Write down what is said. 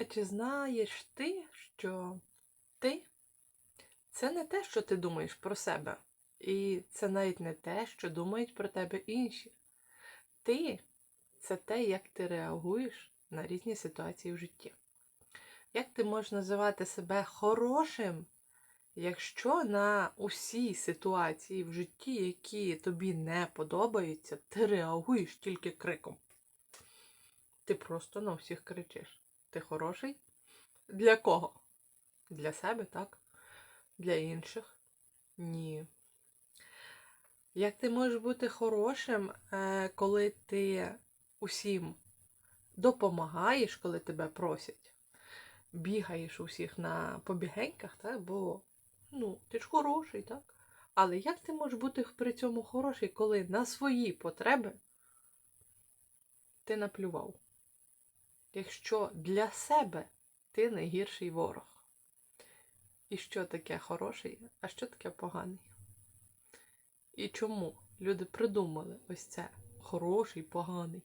А чи знаєш ти, що ти це не те, що ти думаєш про себе, і це навіть не те, що думають про тебе інші. Ти це те, як ти реагуєш на різні ситуації в житті. Як ти можеш називати себе хорошим, якщо на усі ситуації в житті, які тобі не подобаються, ти реагуєш тільки криком? Ти просто на всіх кричиш. Ти хороший? Для кого? Для себе, так? Для інших? Ні. Як ти можеш бути хорошим, е, коли ти усім допомагаєш, коли тебе просять? Бігаєш усіх на побігеньках, так? Бо ну, ти ж хороший, так? Але як ти можеш бути при цьому хороший, коли на свої потреби ти наплював? Якщо для себе ти найгірший ворог. І що таке хороший, а що таке поганий? І чому люди придумали ось це хороший, поганий?